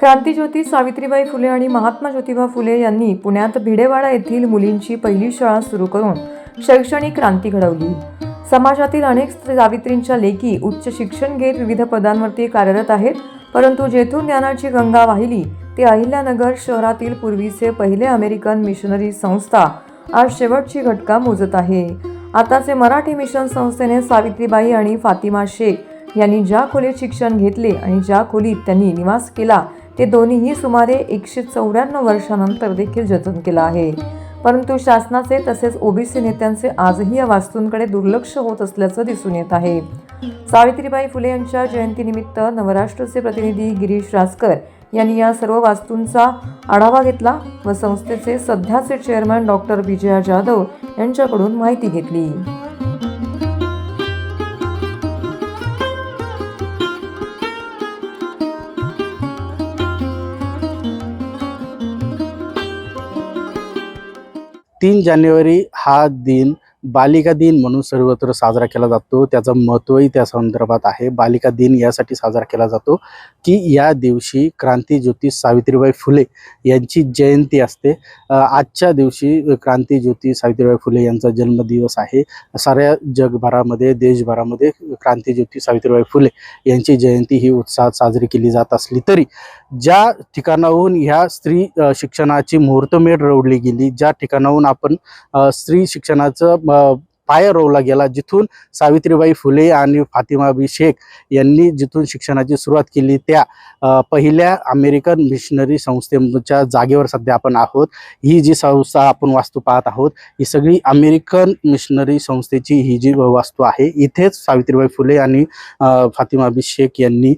क्रांतीज्योती सावित्रीबाई फुले आणि महात्मा ज्योतिबा फुले यांनी पुण्यात भिडेवाडा येथील मुलींची पहिली शाळा सुरू करून शैक्षणिक क्रांती घडवली. समाजातील अनेक सावित्रींच्या लेखी उच्च शिक्षण घेत विविध पदांवरती कार्यरत आहेत परंतु जेथून ज्ञानाची गंगा वाहिली ते अहिल्यानगर शहरातील पूर्वीचे पहिले अमेरिकन मिशनरी संस्था आज शेवटची घटका मोजत आहे. आताचे मराठी मिशन संस्थेने सावित्रीबाई आणि फातिमा शेख यांनी ज्या खोलीत शिक्षण घेतले आणि ज्या खोलीत त्यांनी निवास केला ते दोन्हीही सुमारे एकशे चौऱ्याण्णव वर्षानंतर देखील जतन केलं आहे. परंतु शासनाचे तसेच ओबीसी नेत्यांचे आजही या वास्तूंकडे दुर्लक्ष होत असल्याचं दिसून येत आहे. सावित्रीबाई फुले यांच्या जयंतीनिमित्त नवराष्ट्रचे प्रतिनिधी गिरीश रासकर यांनी या सर्व वास्तूंचा आढावा घेतला व संस्थेचे सध्याचे चेअरमॅन डॉक्टर विजया जाधव यांच्याकडून माहिती घेतली. तीन जानेवारी हा दिन बालिका दिन म्हणून सर्वत्र साजरा केला जातो. त्याचं महत्त्वही त्या संदर्भात आहे. बालिका दिन यासाठी साजरा केला जातो की या दिवशी क्रांतीज्योती सावित्रीबाई फुले यांची जयंती असते. आजच्या दिवशी क्रांतीज्योती सावित्रीबाई फुले यांचा जन्मदिवस आहे. साऱ्या जगभरामध्ये देशभरामध्ये क्रांतीज्योती सावित्रीबाई फुले यांची जयंती ही उत्साहात साजरी केली जात असली तरी ज्या ठिकाणाहून ह्या स्त्री शिक्षणाची मुहूर्तमेढ रोवली गेली ज्या ठिकाणाहून आपण स्त्री शिक्षणाचं Well. पाया रोवला गेला जिथून सावित्रीबाई फुले आणि फातिमाबी शेख यांनी जिथून शिक्षणाची सुरुवात केली त्या पहिल्या अमेरिकन मिशनरी संस्थेच्या जागेवर सध्या आपण आहोत. ही जी संस्था आपण वास्तू पाहत आहोत ही सगळी अमेरिकन मिशनरी संस्थेची ही जी वास्तू आहे इथेच सावित्रीबाई फुले आणि फातिमा फातिमाबी शेख यांनी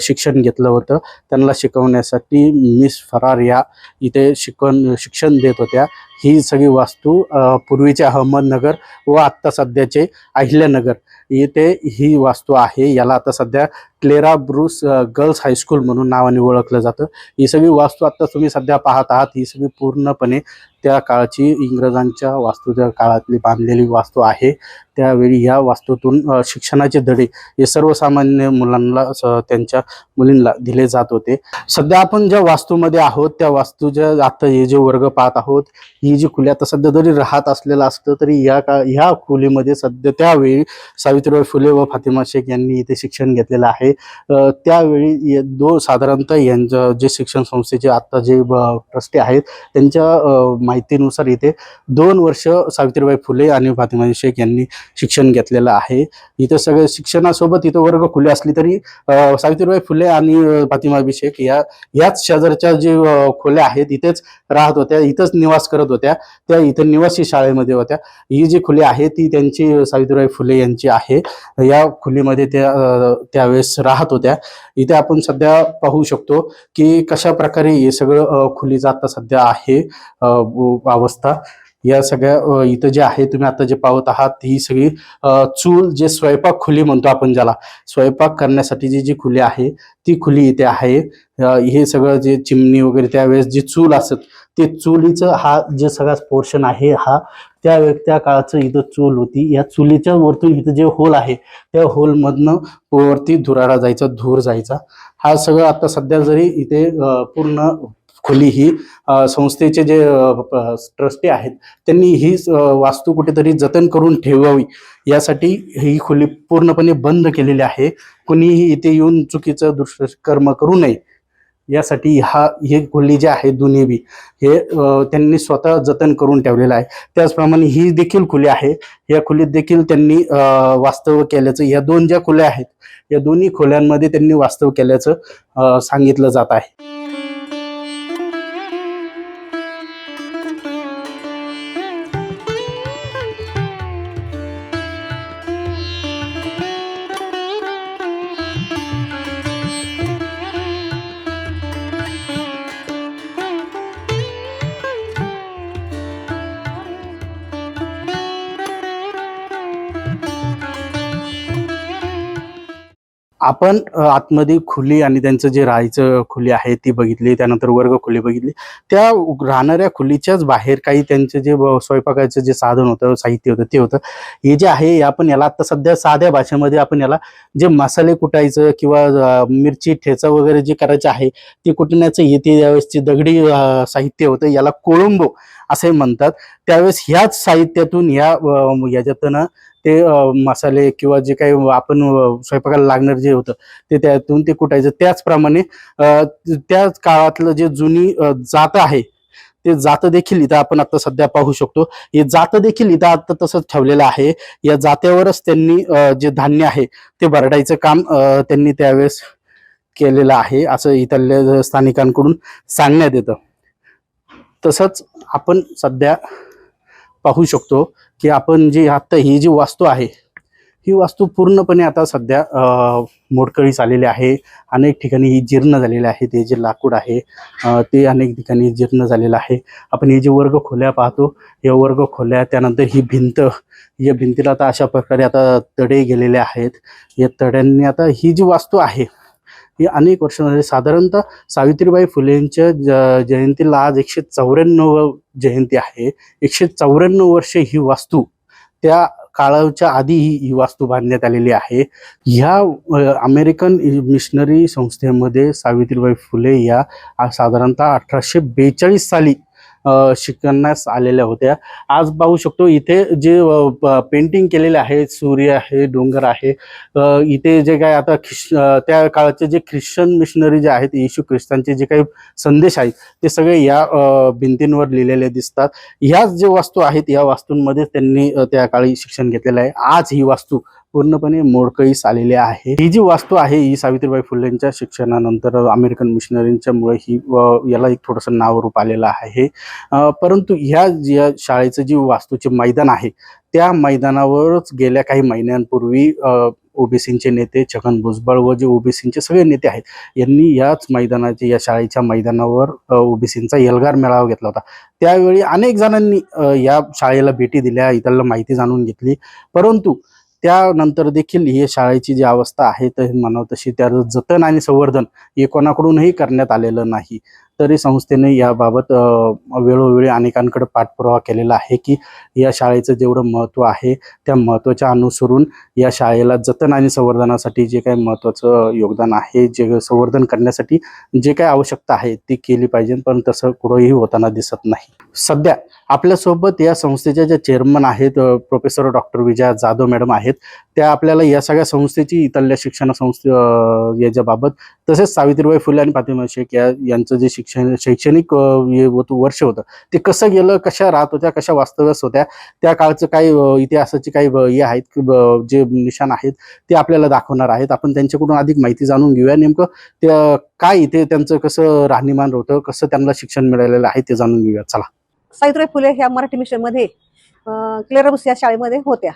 शिक्षण घेतलं होतं. त्यांना शिकवण्यासाठी मिस फरार या इथे शिकवण शिक्षण देत होत्या. ही सगळी वास्तू पूर्वीच्या अहमदनगर व आत्ता सध्याचे अहिल्यानगर. इथे ही वास्तू आहे. याला आता सध्या क्लेरा ब्रूस गर्ल्स हायस्कूल म्हणून नावाने ओळखलं जातं. ही सगळी वास्तू आता तुम्ही सध्या पाहत आहात. ही सगळी पूर्णपणे त्या काळची इंग्रजांच्या वास्तूच्या काळातली बांधलेली वास्तू आहे. त्यावेळी या वास्तूतून शिक्षणाचे धडे हे सर्वसामान्य मुलांना स- त्यांच्या मुलींना दिले जात होते. सध्या आपण ज्या वास्तूमध्ये आहोत त्या वास्तूच्या आता हे जे वर्ग पाहत आहोत ही जी खुली आता सध्या जरी राहत असलेलं असतं तरी या का ह्या खोलीमध्ये सध्या त्यावेळी सावित्रीबाई फुले व फातिमा शेख यांनी इथे शिक्षण घेतलेलं आहे. त्यावेळी दोन दो साधारणतः यांचं जे शिक्षण संस्थेचे आत्ता जे ट्रस्टी आहेत त्यांच्या माहितीनुसार इथे दोन वर्ष सावित्रीबाई फुले आणि फातिमा शेख यांनी शिक्षण घेतलेलं आहे. इथं सगळं शिक्षणासोबत इथं वर्ग खुले असली तरी सावित्रीबाई फुले आणि फातिमा शेख या याच शेजारच्या जे खोल्या आहेत इथेच राहत होत्या इथंच निवास करत होत्या त्या इथं निवासी शाळेमध्ये होत्या. ही जी खुली आहे ती त्यांची सावित्रीबाई फुले यांची आहे. या खोलीमध्ये त्या त्यावेळेस राहत होत्या. इथे आपण सध्या पाहू शकतो की कशा प्रकारे हे सगळं खुली खोलीचं आता सध्या आहे अवस्था. या सगळ्या इथं जे आहे तुम्ही आता जे पाहत आहात ही सगळी चूल जे स्वयंपाक खुली म्हणतो आपण ज्याला स्वयंपाक करण्यासाठी जी जी खुली आहे ती खुली इथे आहे. हे सगळं जे चिमणी वगैरे त्यावेळेस जी चूल असत ते चुलीचं हा जे सगळा पोर्शन आहे हा त्या त्या काळाचं इथं चूल होती. या चुलीच्या वरतून इथं जे होल आहे त्या होलमधनं वरती धुराडा जायचा धूर जायचा. हा सगळं आता सध्या जरी इथे पूर्ण खोली ही संस्थेचे जे ट्रस्टी आहेत त्यांनी ही वास्तू कुठेतरी जतन करून ठेवावी. यासाठी ही खोली पूर्णपणे बंद केलेली आहे. कुणीही इथे येऊन चुकीचं दुष्कर्म करू नये. यासाठी हा हे खोली जे आहे दोन्ही बी हे त्यांनी स्वतः जतन करून ठेवलेलं आहे. त्याचप्रमाणे ही देखील खोली आहे. या खोलीत देखील त्यांनी वास्तव केल्याचं या दोन ज्या खोल्या आहेत या दोन्ही खोल्यांमध्ये त्यांनी वास्तव केल्याचं सांगितलं जात आहे. आपण आतमध्ये खुली आणि त्यांचं जे राहायचं खुली आहे ती बघितली त्यानंतर वर्ग खुली बघितली. त्या राहणाऱ्या खुलीच्याच बाहेर काही त्यांचं जे स्वयंपाकाचं जे साधन होतं साहित्य होतं ते होतं. हे जे आहे आपण याला आता सध्या साध्या भाषेमध्ये आपण याला जे मसाले कुटायचं किंवा मिरची ठेचा वगैरे जे करायचं आहे ते कुटण्याचं येते त्यावेळेसची दगडी साहित्य होतं याला कोळंबो असे म्हणतात. त्यावेळेस ह्याच साहित्यातून ह्या याच्यातनं याच्यातून ते मसाले किंवा जे काही आपण स्वयंपाकाला लागणार जे होतं ते त्यातून ते कुटायचं. त्याचप्रमाणे त्याच काळातलं जे जुनी जात आहे ते जात देखील इथं आपण आता सध्या पाहू शकतो. हे जात देखील इथं आता तसंच ठेवलेलं आहे. या जात्यावरच त्यांनी जे धान्य आहे ते भरडायचं काम त्यांनी त्यावेळेस केलेलं आहे असं इथल्या स्थानिकांकडून सांगण्यात येतं. तसंच आपण सध्या पाहू शकतो. की आपण जी आत्ता ही जी वास्तू आहे ही वास्तू पूर्णपणे आता सध्या मोडकळी मोडकळीस आलेली आहे. अनेक ठिकाणी ही जीर्ण झालेली आहे. ते जे लाकूड आहे ते अनेक ठिकाणी जीर्ण झालेलं आहे. आपण हे जे वर्ग खोल्या पाहतो या वर्ग खोल्या त्यानंतर ही भिंत या भिंतीला आता अशा प्रकारे आता तडे गेलेले आहेत. या तड्यांनी आता ही जी वास्तू आहे ही अनेक वर्ष साधारणतः सावित्रीबाई फुलेंच्या ज- जयंतीला आज एकशे चौऱ्याण्णव जयंती आहे. एकशे चौऱ्याण्णव वर्षे ही वास्तू त्या काळाच्या आधी ही ही वास्तू बांधण्यात आलेली आहे. ह्या अमेरिकन मिशनरी संस्थेमध्ये सावित्रीबाई फुले या साधारणतः अठराशे बेचाळीस साली शिकण्यास आलेल्या होत्या. आज पाहू शकतो इथे जे पेंटिंग केलेले आहे सूर्य आहे डोंगर आहे. इथे जे काय आता ख्रिश त्या काळाचे जे ख्रिश्चन मिशनरी जे आहेत येशू ख्रिस्तांचे जे काही संदेश आहेत ते सगळे या भिंतींवर लिहिलेले दिसतात. ह्याच जे वास्तू आहेत या वास्तूंमध्ये त्यांनी त्या काळी शिक्षण घेतलेलं आहे. आज ही वास्तू पूर्णपणे मोडकळीस आलेली आहे. ही जी वास्तू आहे ही सावित्रीबाई फुलेंच्या शिक्षणानंतर अमेरिकन मिशनरींच्यामुळे ही याला एक थोडंसं नाव रूप आलेलं आहे. परंतु ह्या ज्या शाळेचं जी वास्तूचे मैदान आहे त्या मैदानावरच गेल्या काही महिन्यांपूर्वी ओबीसींचे नेते छगन भुजबळ व जे ओबीसींचे सगळे नेते आहेत यांनी याच मैदानाचे या शाळेच्या मैदानावर ओबीसींचा एल्गार मेळावा घेतला होता. त्यावेळी अनेक जणांनी या शाळेला भेटी दिल्या इथलं माहिती जाणून घेतली. परंतु त्यानंतर देखील ही शाळेची जी अवस्था आहे तर म्हणावं तशी त्याचं जतन आणि संवर्धन हे कोणाकडूनही करण्यात आलेलं नाही. तरी संस्थेने याबाबत वेळोवेळी अनेकांकडे पाठपुरावा केलेला आहे की या शाळेचं जेवढं महत्त्व आहे त्या महत्त्वाच्या अनुसरून या शाळेला जतन आणि संवर्धनासाठी जे काही महत्त्वाचं योगदान आहे जे संवर्धन करण्यासाठी जे काही आवश्यकता आहे ती केली पाहिजे पण तसं कुठंही होताना दिसत नाही. सध्या आपल्यासोबत या संस्थेच्या ज्या चेअरमन आहेत professor doctor Vijaya Jadhav madam आहेत त्या आपल्याला या सगळ्या संस्थेची इथल्या शिक्षण संस्थे याच्याबाबत तसेच सावित्रीबाई फुले आणि फातिमा शेख या यांचं जे शिक्षण शैक्षणिक वर्ष होतं. ते कसं गेलं कशा राहत होत्या कशा वास्तव्यास होत्या त्या काळचं काही इतिहासाचे काही हे आहेत की ब- जे निशाण आहेत ते आपल्याला दाखवणार आहेत. आपण त्यांच्याकडून अधिक माहिती जाणून घेऊया नेमकं. त्या काय इथे त्यांचं कसं राहणीमान होतं कसं त्यांना शिक्षण मिळालेलं आहे ते जाणून घेऊया. चला. सावित्रीबाई फुले ह्या मराठी मिशनमध्ये क्लेअरबुस या शाळेमध्ये होत्या.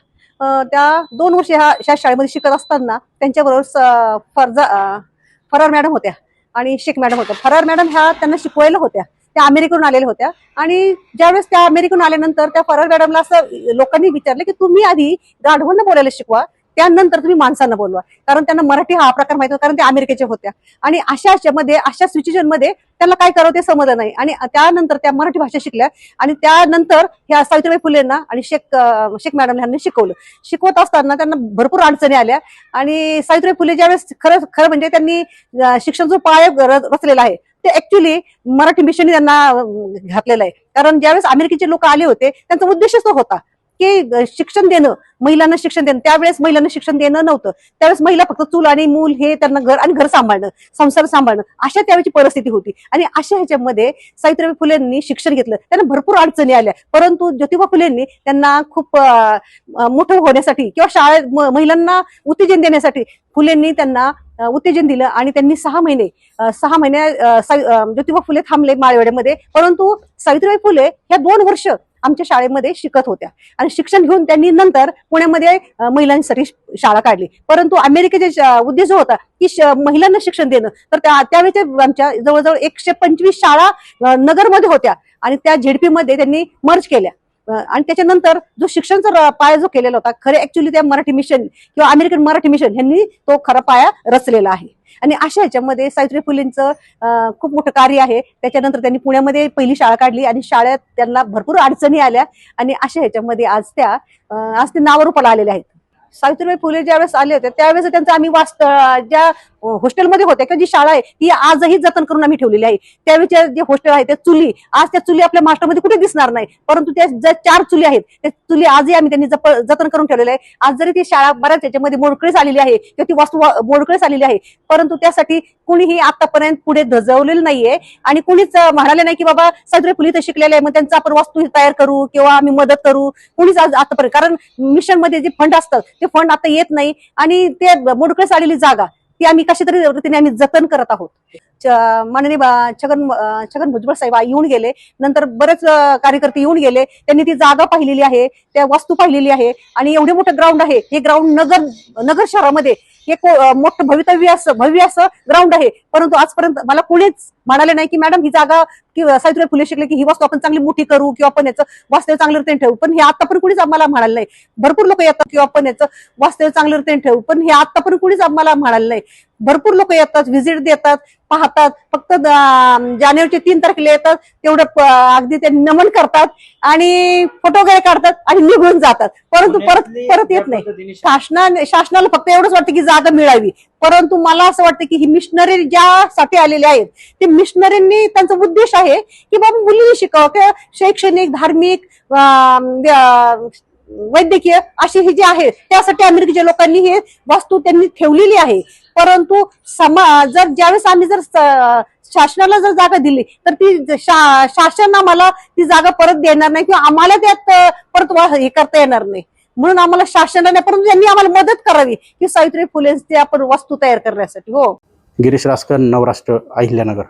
त्या दोन वर्ष ह्या ह्या शाळेमध्ये शिकत असताना त्यांच्याबरोबर फरजा फरार मॅडम होत्या. आणि शेख मॅडम होत्या. फरार मॅडम ह्या त्यांना शिकवायला होत्या. त्या अमेरिकेहून आलेल्या होत्या. आणि ज्यावेळेस त्या अमेरिकेहून आल्यानंतर त्या फरार मॅडमला असं लोकांनी विचारलं की तुम्ही आधी गाढवांना बोलायला शिकवा. त्यानंतर तुम्ही माणसांना बोलवा. कारण त्यांना मराठी हा प्रकार माहिती होता कारण त्या अमेरिकेच्या होत्या. आणि अशा मध्ये अशा सिच्युएशनमध्ये त्यांना काय करावं ते समजलं नाही. आणि त्यानंतर त्या मराठी भाषा शिकल्या. आणि त्यानंतर ह्या सावित्रीबाई फुलेंना आणि शेख शेख मॅडम यांनी शिकवलं. शिकवत असताना त्यांना भरपूर अडचणी आल्या. आणि सावित्रीबाई फुले ज्यावेळेस खरं खरं म्हणजे त्यांनी शिक्षण जो पाय र- रचलेला आहे ते ऍक्च्युली मराठी मिशन त्यांना घातलेलं आहे. कारण ज्यावेळेस अमेरिकेचे लोक आले होते त्यांचा उद्देशच तो होता. की शिक्षण देणं महिलांना शिक्षण देणं. त्यावेळेस महिलांना शिक्षण देणं नव्हतं. त्यावेळेस महिला फक्त चूल आणि मूल हे त्यांना घर आणि घर सांभाळणं संसार सांभाळणं अशा त्यावेळेची परिस्थिती होती. आणि अशा ह्याच्यामध्ये सावित्रीबाई फुलेंनी शिक्षण घेतलं. त्यांना भरपूर अडचणी आल्या. परंतु ज्योतिबा फुलेंनी त्यांना खूप मोठं होण्यासाठी किंवा शाळेत महिलांना उत्तेजन देण्यासाठी फुलेंनी त्यांना उत्तेजन दिलं आणि त्यांनी सहा महिने सहा महिने ज्योतिबा फुले थांबले माळेवाड्यामध्ये. परंतु सावित्रीबाई फुले ह्या दोन वर्ष आमच्या शाळेमध्ये शिकत होत्या. आणि शिक्षण घेऊन त्यांनी नंतर पुण्यामध्ये महिलांसाठी शाळा काढली. परंतु अमेरिकेचे उद्देश होता की महिलांना शिक्षण देणं. तर त्या त्यावेळेच्या आमच्या जवळजवळ एकशे पंचवीस शाळा नगरमध्ये होत्या. आणि त्या झेडपीमध्ये त्यांनी मर्ज केल्या. आणि त्याच्यानंतर जो शिक्षणचा पाया जो केलेला होता खरे ऍक्च्युली त्या मराठी मिशन किंवा अमेरिकन मराठी मिशन यांनी तो खरा पाया रचलेला आहे. आणि अशा ह्याच्यामध्ये सावित्री फुलेंचं खूप मोठं कार्य आहे. त्याच्यानंतर त्यांनी पुण्यामध्ये पहिली शाळा काढली आणि शाळेत त्यांना भरपूर अडचणी आल्या. आणि अशा ह्याच्यामध्ये आज त्या आज ते नावरूपाला आलेल्या आहेत. सावित्रीबाई फुले ज्यावेळेस आले होते त्यावेळेस त्यांचं आम्ही वास्त ज्या हॉस्टेलमध्ये होत्या किंवा जी शाळा आहे ती आजही जतन करून आम्ही ठेवलेली आहे. त्यावेळेच्या जे हॉस्टेल आहे त्या चुली आज त्या चुली आपल्या मास्टरमध्ये कुठे दिसणार नाही. परंतु त्या ज्या चार चुली आहेत त्या चुली आजही आम्ही त्यांनी जप- जतन करून ठेवलेल्या आहे आज जरी ती शाळा बऱ्याच याच्यामध्ये मोडकळीस आलेली आहे किंवा ती वास्तू मोडकळीस आलेली आहे परंतु त्यासाठी कुणीही आतापर्यंत पुढे धजवलेलं नाहीये आणि कुणीच म्हणाले नाही की बाबा सावित्री फुले तर शिकलेले आहे मग त्यांचा आपण वास्तू तयार करू किंवा आम्ही मदत करू. कुणीच आज आतापर्यंत कारण मिशनमध्ये जे फंड असतात ते फंड आता येत नाही आणि ते मोडकळीस आलेली जागा ती आम्ही कशा तरी रीतीने आम्ही जतन करत आहोत. माननीय छगन छगन भुजबळ साहेब येऊन गेले नंतर बरेच कार्यकर्ते येऊन गेले त्यांनी ती जागा पाहिलेली आहे त्या वास्तू पाहिलेली आहे आणि एवढे मोठं ग्राउंड आहे हे ग्राउंड नगर नगर शहरामध्ये हे मोठं भवितव्य असं भव्य असं ग्राउंड आहे. परंतु आजपर्यंत मला कोणीच म्हणाले नाही की मॅडम ही जागा किंवा फुले शिकले की ही वास्तू आपण चांगली मोठी करू किंवा आपण याचं वास्तव्य चांगलं रीतीने ठेवू. पण हे आतापर्यंत पण कुणीच आम्हाला म्हणाले नाही. भरपूर लोक येतात किंवा आपण याचं वास्तव्य चांगलं रीतीने ठेवू. पण हे आतापर्यंत पण कुणीच आम्हाला म्हणाले नाही. भरपूर लोक येतात व्हिजिट देतात पाहतात. फक्त जानेवारीच्या तीन तारखेला येतात तेवढं अगदी ते नमन करतात आणि फोटो वगैरे काढतात आणि निघून जातात. परंतु परत परत येत नाही. शासनाने शासनाला फक्त एवढंच वाटतं की जागा मिळावी. परंतु मला असं वाटतं की ही मिशनरी ज्यासाठी आलेले आहेत ते मिशनरींनी त्यांचा उद्देश आहे की बाबा मुलींनी शिकावं किंवा शैक्षणिक धार्मिक वैद्यकीय अशी ही जे आहे त्यासाठी अमेरिकेच्या लोकांनी हे वास्तू त्यांनी ठेवलेली आहे. परंतु समा जर ज्यावेळेस आम्ही जर शासनाला जर जागा दिली तर ती शा- शासन आम्हाला ती जागा परत देणार नाही किंवा आम्हाला त्यात परत वा- हे करता येणार नाही. म्हणून आम्हाला शासनाने परंतु त्यांनी आम्हाला मदत करावी की सावित्री फुलेंची आपण वस्तू तयार करण्यासाठी हो. गिरीश रासकर नवराष्ट्र अहिल्यानगर.